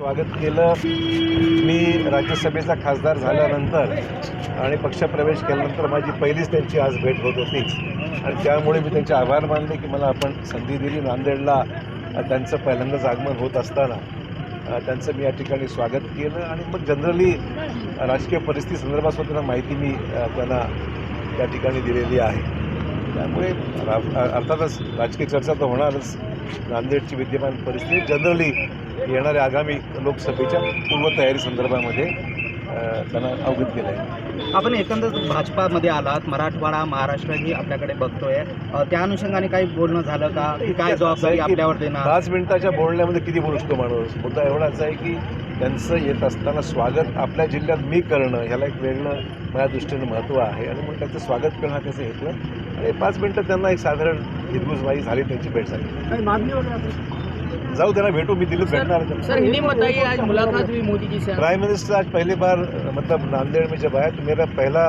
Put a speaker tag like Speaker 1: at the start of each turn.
Speaker 1: स्वागत केलं. मी राज्यसभेचा खासदार झाल्यानंतर आणि पक्षप्रवेश केल्यानंतर माझी पहिलीच त्यांची आज भेट होत होती. आणि त्यामुळे मी त्यांचे आभार मानले की मला आपण संधी दिली नांदेडला. त्यांचं पहिल्यांदाच आगमन होत असताना त्यांचं मी या ठिकाणी स्वागत केलं. आणि मग जनरली राजकीय परिस्थिती संदर्भात सुद्धा माहिती मी त्यांना त्या ठिकाणी दिलेली आहे. त्यामुळे अर्थातच राजकीय चर्चा तर होणारच. नांदेडची विद्यमान परिस्थिती. जनरली येणाऱ्या आगामी लोकसभेच्या पूर्वतयारी संदर्भामध्ये त्यांना अवगत केलं आहे
Speaker 2: आपण एकंदर भाजपामध्ये आलात. मराठवाडा महाराष्ट्र ही आपल्याकडे बघतोय. त्या अनुषंगाने काही बोलणं झालं का? की काय जबाबदारी आपल्यावर देणार?
Speaker 1: पाच मिनिटाच्या बोलण्यामध्ये किती बोलू शकतो माणूस? मुद्दा एवढाच आहे की त्यांचं येत असताना स्वागत आपल्या जिल्ह्यात मी करणं ह्याला एक वेगळं माझ्या दृष्टीनं महत्त्व आहे. आणि मग त्यांचं स्वागत करणं हा त्याचं घेतलं आणि पाच मिनटं त्यांना एक साधारण हिरगुजबाई झाली त्यांची भेट झाली.
Speaker 3: काही मागणी वगैरे
Speaker 1: जाऊ त्यांना भेटू मी दिल्लीत भेटणार आहे त्यांना.
Speaker 3: सर हिंदी में बताइए आज मुलाकात हुई मोदी जी से
Speaker 1: प्राइम मिनिस्टर आज पहली बार मतलब नांदेड़ में जब आए तो मेरा पहला